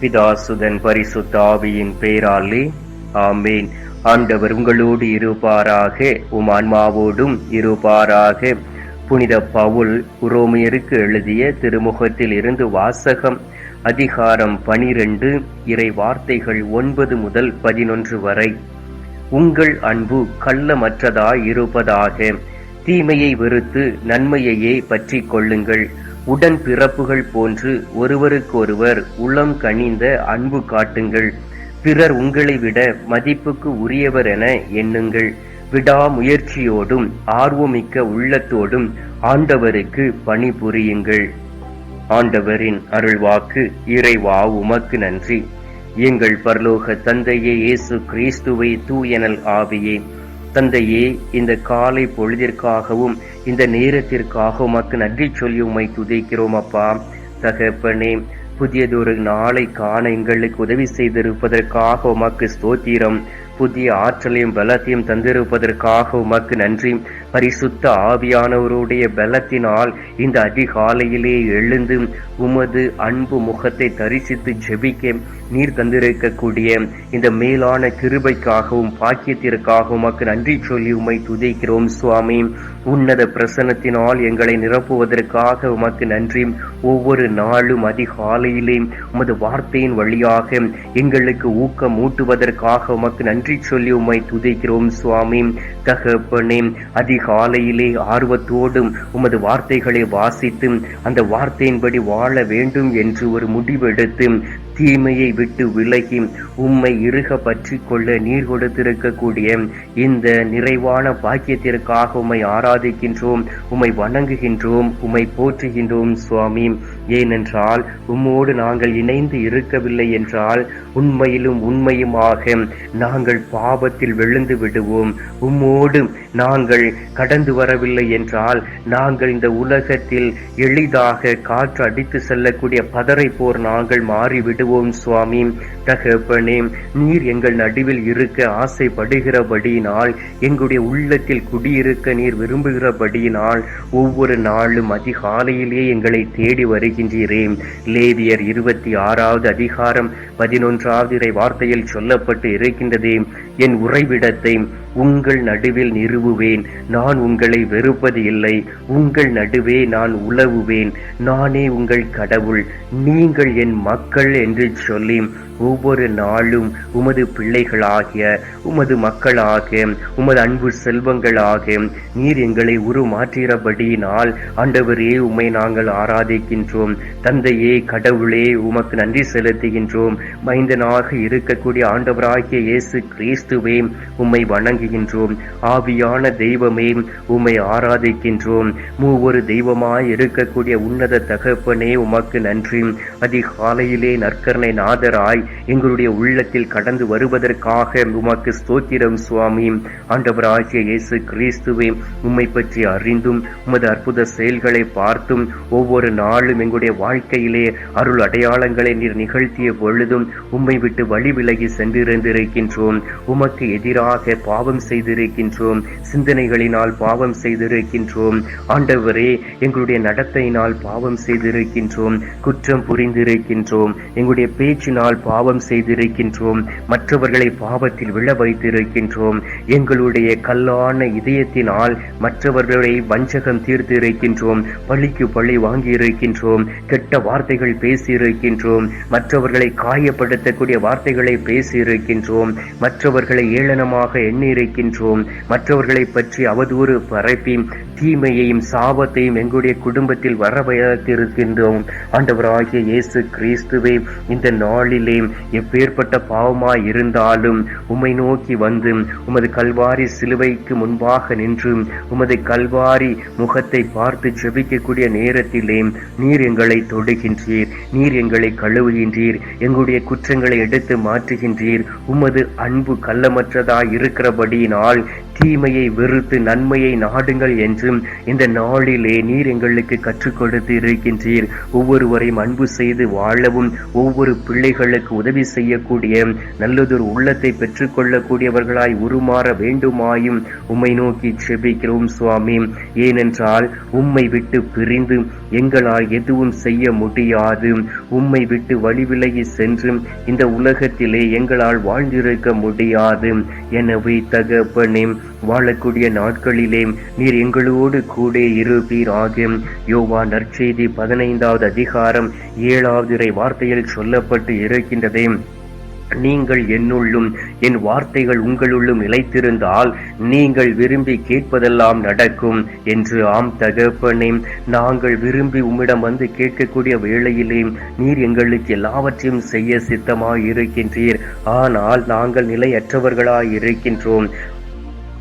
பிதாசுதன் பரிசுத்த ஆவியின் பேராலே ஆமேன். ஆண்டவர் உங்களோடு இருப்பாராக உம் ஆன்மாவோடும் இருப்பாராக. புனித பவுல் உரோமியருக்கு எழுதிய திருமுகத்தில் இருந்து வாசகம் அதிகாரம் பனிரெண்டு இறை வார்த்தைகள் ஒன்பது முதல் பதினொன்று வரை. உங்கள் அன்பு கள்ளமற்றதாய் இருப்பதாக தீமையை வெறுத்து நன்மையையே பற்றி கொள்ளுங்கள். உடன் பிறப்புகள் போன்று ஒருவருக்கொருவர் உளம் கனிந்த அன்பு காட்டுங்கள். பிறர் உங்களை விட மதிப்புக்கு உரியவர் என எண்ணுங்கள். விடாமுயற்சியோடும் ஆர்வமிக்க உள்ளத்தோடும் ஆண்டவருக்கு பணிபுரியுங்கள். ஆண்டவரின் அருள்வாக்கு இறைவா உமக்கு நன்றி. எங்கள் பரலோக தந்தையே இயேசு கிறிஸ்துவை தூயனல் ஆவியே. தந்தையே இந்த காலை பொழுதிற்காகவும் இந்த நேரத்திற்காக உமக்கு நன்றி சொல்லி உம்மை துதிக்கிறோம் அப்பா. தகப்பனே புதியதொரு நாளை காண எங்களுக்கு உதவி செய்திருப்பதற்காக உமக்கு ஸ்தோத்திரம். புதிய ஆற்றலையும் பலத்தையும் தந்திருப்பதற்காக உமக்கு நன்றி. பரிசுத்த ஆவியானவருடைய பலத்தினால் இந்த அதிகாலையிலே எழுந்து உமது அன்பு முகத்தை தரிசித்து ஜெபிக்க நீர் தந்திருக்கக்கூடிய இந்த மேலான கிருபைக்காகவும் பாக்கியத்திற்காகவும் உமக்கு நன்றி சொல்லி உமை துதிக்கிறோம் சுவாமி. உன்னத பிரசனத்தினால் எங்களை நிரப்புவதற்காக உமக்கு நன்றி. ஒவ்வொரு நாளும் அதிகாலையிலே உமது வார்த்தையின் வழியாக எங்களுக்கு ஊக்கம் ஊட்டுவதற்காக உமக்கு நன்றி சொல்லி உம்மை துதிக்கிறோம் சுவாமி. தகப்பனே அதிகாலையிலே ஆர்வத்தோடும் உமது வார்த்தைகளை வாசித்து அந்த வார்த்தையின்படி வாழ வேண்டும் என்று ஒரு முடிவெடுத்து தீமையை விட்டு விலகி உம்மை இறுக பற்றி கொள்ள நீர் கொடுத்திருக்கக்கூடிய இந்த நிறைவான பாக்கியத்திற்காக உம்மை ஆராதிக்கின்றோம் உம்மை வணங்குகின்றோம் உம்மை போற்றுகின்றோம் சுவாமி. ஏனென்றால் உம்மோடு நாங்கள் இணைந்து இருக்கவில்லை என்றால் உண்மையிலும் உண்மையுமாக நாங்கள் பாவத்தில் விழுந்து விடுவோம். உம்மோடு நாங்கள் கடந்து வரவில்லை என்றால் நாங்கள் இந்த உலகத்தில் எளிதாக காற்று அடித்து செல்லக்கூடிய பதறை போர் நாங்கள் மாறிவிடும் வேண்டுவோம் சுவாமி. தகப்பனே நீர் எங்கள் நடுவில் இருக்க ஆசைப்படுகிறபடியினால் எங்களுடைய உள்ளத்தில் குடியிருக்க நீர் விரும்புகிறபடியினால் ஒவ்வொரு நாளும் அதிகாலையிலே எங்களை தேடி வருகின்றீரே. லேவியர் இருபத்தி ஆறாவது அதிகாரம் பதினொன்றாவது இறை வார்த்தையில் சொல்லப்பட்டு இருக்கின்றதே என் உறைவிடத்தை உங்கள் நடுவில் நிறுவுவேன். நான் உங்களை வெறுப்பது இல்லை உங்கள் நடுவே நான் உழவுவேன் நானே உங்கள் கடவுள் நீங்கள் என் மக்கள் என்று சொல்லி ஒவ்வொரு நாளும் உமது பிள்ளைகளாகிய உமது மக்களாக உமது அன்பு செல்வங்களாக நீர் எங்களை உருமாற்றுகிறபடியினால் ஆண்டவரே உம்மை நாங்கள் ஆராதிக்கின்றோம். தந்தையே கடவுளே உமக்கு நன்றி செலுத்துகின்றோம். மைந்தனாக இருக்கக்கூடிய ஆண்டவராகிய இயேசு கிறிஸ்துவே உம்மை வணங்குகின்றோம். ஆவியான தெய்வமே உம்மை ஆராதிக்கின்றோம். மூவொரு தெய்வமாய் இருக்கக்கூடிய உன்னத தகப்பனே உமக்கு நன்றி. அதிகாலையிலே நற்கரணை நாதராய் எங்களுடைய உள்ளத்தில் கடந்து வருவதற்காக உமக்கு ஸ்தோத்திரம் சுவாமி. ஆண்டவர் ஆகிய இயேசு கிறிஸ்துவே உம்மை பற்றி அறிந்தும் உமது அற்புத செயல்களை பார்த்தும் ஒவ்வொரு நாளும் எங்களுடைய வாழ்க்கையிலே அருள் அடையாளங்களை நீர் நிகழ்த்திய பொழுதும் உம்மை விட்டு வழி விலகி சென்றிருந்திருக்கின்றோம். உமக்கு எதிராக பாவம் செய்திருக்கின்றோம். சிந்தனைகளினால் பாவம் செய்திருக்கின்றோம். ஆண்டவரே எங்களுடைய நடத்தையினால் பாவம் செய்திருக்கின்றோம். குற்றம் புரிந்திருக்கின்றோம். எங்களுடைய பேச்சினால் பாவம் செய்திருக்கின்றோம். மற்றவர்களை பாவத்தில் விழ வைத்திருக்கின்றோம். எங்களுடைய கல்லான இதயத்தினால் மற்றவர்களை வஞ்சகம் தீர்த்திருக்கின்றோம். பழிக்கு பழி வாங்கியிருக்கின்றோம். கெட்ட வார்த்தைகள் பேசியிருக்கின்றோம். மற்றவர்களை காயப்படுத்தக்கூடிய வார்த்தைகளை பேசியிருக்கின்றோம். மற்றவர்களை ஏளனமாக எண்ணியிருக்கின்றோம். மற்றவர்களை பற்றி அவதூறு பரப்பி தீமையையும் சாபத்தையும் எங்களுடைய குடும்பத்தில் வர வைத்திருக்கின்றோம் ஆண்டவராகிய இயேசு கிறிஸ்துவே இந்த நாளிலே எப்பேற்பட்ட பாவமாய் இருந்தாலும் உம்மை நோக்கி வந்து உமது கல்வாரி சிலுவைக்கு முன்பாக நின்று உமது கல்வாரி முகத்தை பார்த்து ஜெபிக்கக்கூடிய நேரத்திலே நீர் எங்களை தொடுகின்றீர் நீர் எங்களை கழுவுகின்றீர் எங்களுடைய குற்றங்களை எடுத்து மாற்றுகின்றீர். உமது அன்பு கள்ளமற்றதாய் இருக்கிறபடியினால் தீமையை வெறுத்து நன்மையை நாடுங்கள் என்றும் இந்த நாளிலே நீர் எங்களுக்கு கற்றுக் கொடுத்து இருக்கின்றீர் ஒவ்வொருவரையும் அன்பு செய்து வாழவும் ஒவ்வொரு பிள்ளைகளுக்கு உதவி செய்யக்கூடிய நல்லதொரு உள்ளத்தை பெற்றுக்கொள்ளக்கூடியவர்களாய் உருமாற வேண்டுமாயும் உம்மை நோக்கி செபிக்கிறோம் சுவாமி. ஏனென்றால் உம்மை விட்டு பிரிந்து எங்களால் எதுவும் செய்ய முடியாது. உம்மை விட்டு வழிவிலகி சென்று இந்த உலகத்திலே எங்களால் வாழ்ந்திருக்க முடியாது. எனவே தகப்பனே வாழக்கூடிய நாட்களிலே நீர் எங்களோடு கூட இருப்பீராக யோவா நற்செய்தி பதினைந்தாவது அதிகாரம் ஏழாவது இறை வார்த்தையில் சொல்லப்பட்டு இருக்கின்றதே. நீங்கள் என்னுள்ளும் என் வார்த்தைகள் உங்களுள்ளும் நிலைத்திருந்தால் நீங்கள் விரும்பி கேட்பதெல்லாம் நடக்கும் என்று ஆம் தகப்பனே. நாங்கள் விரும்பி உம்மிடம் வந்து கேட்கக்கூடிய வேளையிலே நீர் எங்களுக்கு எல்லாவற்றையும் செய்ய சித்தமாய் இருக்கின்றீர் ஆனால் நாங்கள் நிலையற்றவர்களாய் இருக்கின்றோம்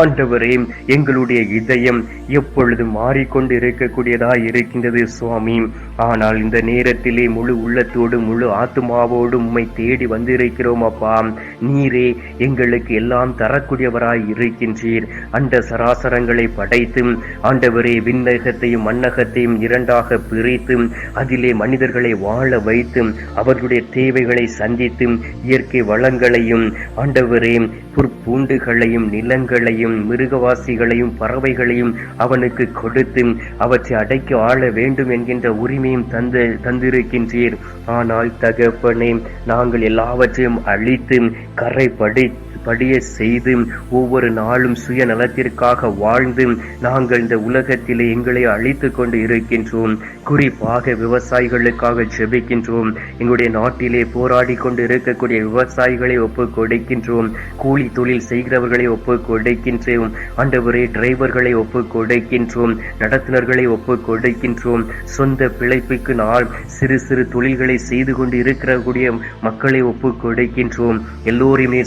ஆண்டவரே எங்களுடைய இதயம் எப்பொழுதும் மாறிக்கொண்டு இருக்கக்கூடியதாய் இருக்கின்றது சுவாமி. ஆனால் இந்த நேரத்திலே முழு உள்ளத்தோடு முழு ஆத்மாவோடு உம்மை தேடி வந்திருக்கிறோம் அப்பா. நீரே எங்களுக்கு எல்லாம் தரக்கூடியவராய் இருக்கின்றீர். அண்ட சராசரங்களை படைத்து ஆண்டவரே விண்ணகத்தையும் மண்ணகத்தையும் இரண்டாக பிரித்து அதிலே மனிதர்களை வாழ வைத்து அவர்களுடைய தேவைகளை சந்தித்து இயற்கை வளங்களையும் ஆண்டவரே புற்பூண்டுகளையும் நிலங்களையும் மிருகவாசிகளையும் பறவைகளையும் அவனுக்கு கொடுத்து அவற்றை அடைக்க ஆள வேண்டும் என்கின்ற உரிமையும் தந்து தந்திருக்கின்றீர். ஆனால் தகப்பனே நாங்கள் எல்லாவற்றையும் அழித்து கரை படி படிய செய்து ஒவ்வொரு நாளும் சுய நலத்திற்காக வாழ்ந்து நாங்கள் இந்த உலகத்திலே எங்களை அழித்து கொண்டு இருக்கின்றோம். குறிப்பாக விவசாயிகளுக்காக ஜெபிக்கின்றோம். எங்களுடைய நாட்டிலே போராடி கொண்டு இருக்கக்கூடிய விவசாயிகளை ஒப்பு கொடுக்கின்றோம். கூலி தொழில் செய்கிறவர்களை ஒப்பு கொடுக்கின்றோம். ஆண்டவரே டிரைவர்களை ஒப்பு கொடுக்கின்றோம். நடத்துனர்களை ஒப்பு கொடுக்கின்றோம். சொந்த பிழைப்புக்கு நாள் சிறு சிறு தொழில்களை செய்து கொண்டு இருக்கக்கூடிய மக்களை ஒப்பு கொடுக்கின்றோம். எல்லோருமே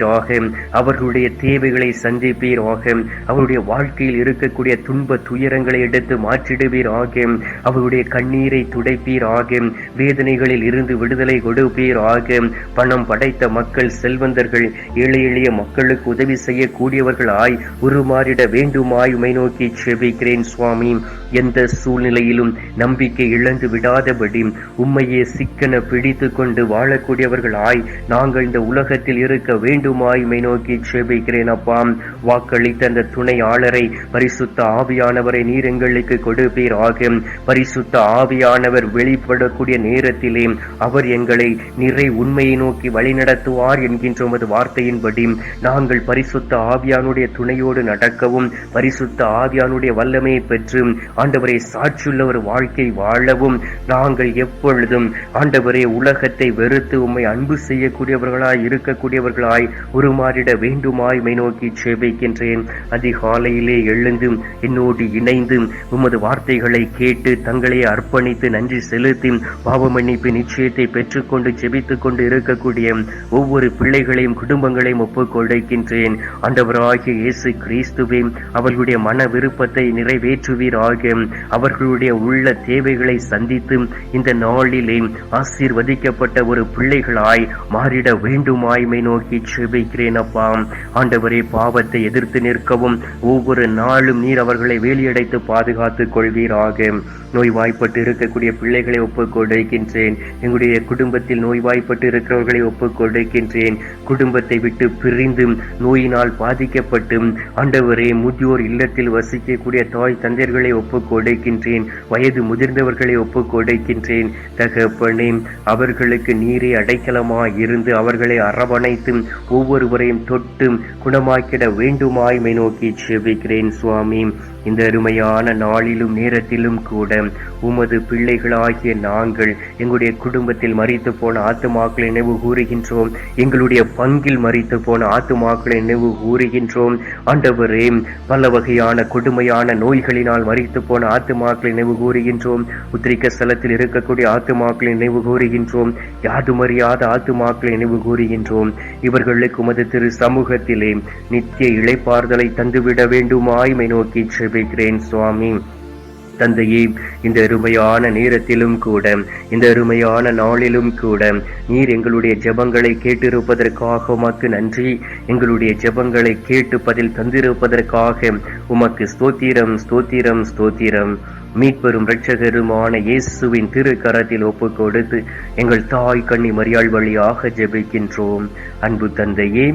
சந்திப்பீராக அவர்களுடைய தேவைகளை சந்திப்பீராக. அவருடைய வாழ்க்கையில் இருக்கக்கூடிய துன்ப துயரங்களை எடுத்து மாற்றிடுவீராக. அவருடைய கண்ணீரை துடைப்பீராக. வேதனைகளில் இருந்து விடுதலை கொடுப்பீராக. பணம் படைத்த மக்கள் செல்வந்தர்கள் ஏழை எளிய மக்களுக்கு உதவி செய்யக்கூடியவர்களாய் உருமாறிட வேண்டுமாய் உமை நோக்கி செபிக்கிறேன் சுவாமி. எந்த சூழ்நிலையிலும் நம்பிக்கை இழந்து விடாதபடி உம்மையே சிக்கன பிடித்து கொண்டு வாழக்கூடியவர்களாய் நாங்கள் இந்த உலகத்தில் இருக்க வேண்டும் வேண்டுமாய் உமை நோக்கி சேபிக்கிறேன் அப்பா. வாக்களித்த அந்த துணையாளரை பரிசுத்த ஆவியானவரை நீர் எங்களுக்கு ஆகும் பரிசுத்த ஆவியானவர் வெளிப்படக்கூடிய நேரத்திலே அவர் எங்களை நிறை உண்மையை நோக்கி வழிநடத்துவார் என்கின்ற உமது வார்த்தையின்படி நாங்கள் பரிசுத்த ஆவியானுடைய துணையோடு நடக்கவும் பரிசுத்த ஆவியானுடைய வல்லமையை பெற்று ஆண்டவரை சாட்சியுள்ள ஒரு வாழ்க்கை வாழவும். நாங்கள் எப்பொழுதும் ஆண்டவரே உலகத்தை வெறுத்து உம்மை அன்பு செய்யக்கூடியவர்களாய் இருக்கக்கூடியவர்களாய் உருமாறிட வேண்டுமாய் மை நோக்கி செபிக்கின்றேன் அதிகாலையிலே எழுந்து என்னோடு இணைந்து உமது வார்த்தைகளை கேட்டு தங்களை அர்ப்பணித்து நன்றி செலுத்தி பாவமன்னிப்பு நிச்சயத்தை பெற்றுக்கொண்டு ஜெபித்துக் கொண்டு இருக்கக்கூடிய ஒவ்வொரு பிள்ளைகளையும் குடும்பங்களையும் ஒப்புக்கொடுக்கின்றேன் ஆண்டவராகிய இயேசு கிறிஸ்துவே அவர்களுடைய மன விருப்பத்தை நிறைவேற்றுவீராக. அவர்களுடைய உள்ள தேவைகளை சந்தித்து இந்த நாளிலே ஆசீர்வதிக்கப்பட்ட ஒரு பிள்ளைகளாய் மாறிட வேண்டுமாய்மை நோக்கி வைக்கிறேன் அப்பா. ஆண்டவரே பாவத்தை எதிர்த்து நிற்கவும் ஒவ்வொரு நாளும் நீர் அவர்களை வேலியடைத்து பாதுகாத்துக் கொள்வீராக. நோய்வாய்ப்பட்டு இருக்கக்கூடிய பிள்ளைகளை ஒப்புக்கொடுக்கின்றேன் எங்களுடைய குடும்பத்தில் நோய்வாய்ப்பட்டு இருக்கிறவர்களை ஒப்புக்கொடுக்கின்றேன் குடும்பத்தை விட்டு பிரிந்து நோயினால் பாதிக்கப்பட்டு ஆண்டவரே முதியோர் இல்லத்தில் வசிக்கக்கூடிய தாய் தந்தையர்களை ஒப்புக்கொடுக்கின்றேன் வயது முதிர்ந்தவர்களை ஒப்புக்கொடுக்கின்றேன் தகப்பனே அவர்களுக்கு நீரே அடைக்கலமாக இருந்து அவர்களை அரவணைத்து ஒவ்வொருவரையும் தொட்டு குணமாக்கிட வேண்டுமாய் நோக்கி செபிக்கிறேன் சுவாமி. இந்த அருமையான நாளிலும் நேரத்திலும் கூட உமது பிள்ளைகளாகிய நாங்கள் எங்களுடைய குடும்பத்தில் மறித்து போன ஆத்துமாக்களை நினைவு கூறுகின்றோம். எங்களுடைய பங்கில் மறித்து போன ஆத்துமாக்களை நினைவு கூறுகின்றோம். ஆண்டவரே பல வகையான கொடுமையான நோய்களினால் மறித்து போன ஆத்துமாக்களை நினைவு கூறுகின்றோம். உத்திரிக்க ஸ்தலத்தில் இருக்கக்கூடிய ஆத்துமாக்களை நினைவு கூறுகின்றோம். யாதுமறியாத ஆத்துமாக்களை நினைவு கூறுகின்றோம். இவர்களுக்கு உமது திரு சமூகத்திலே நித்திய இழைப்பார்தலை தந்துவிட வேண்டுமாய்மை நோக்கி செபிக்கிறேன் சுவாமி. தந்தையே இந்த அருமையான நேரத்திலும் கூட இந்த அருமையான நாளிலும் கூட நீர் எங்களுடைய ஜபங்களை கேட்டிருப்பதற்காக உமக்கு நன்றி. எங்களுடைய ஜபங்களை கேட்டு பதில் தந்திருப்பதற்காக உமக்கு ஸ்தோத்திரம் ஸ்தோத்திரம் ஸ்தோத்திரம். மீட்பெரும் இரட்சகருமான இயேசுவின் திரு கரத்தில் ஒப்புக் கொடுத்து எங்கள் தாய் கண்ணி மரியாள் வழியாக ஜெபிக்கின்றோம். அன்பு தந்தையே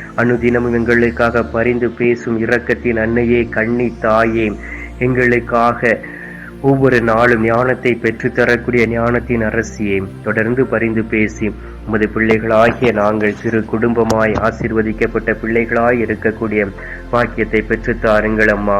அனுதினமும் எங்களுக்காக பரிந்து பேசும் இரக்கத்தின் அன்னையே கண்ணி தாயே எங்களுக்காக ஒவ்வொரு நாளும் ஞானத்தை பெற்றுத்தரக்கூடிய ஞானத்தின் அரசியை தொடர்ந்து பரிந்து பேசி உமது பிள்ளைகளாகிய நாங்கள் சிறு குடும்பமாய் ஆசிர்வதிக்கப்பட்ட பிள்ளைகளாய் இருக்கக்கூடிய பாக்கியத்தை பெற்றுத்தாருங்கள் அம்மா.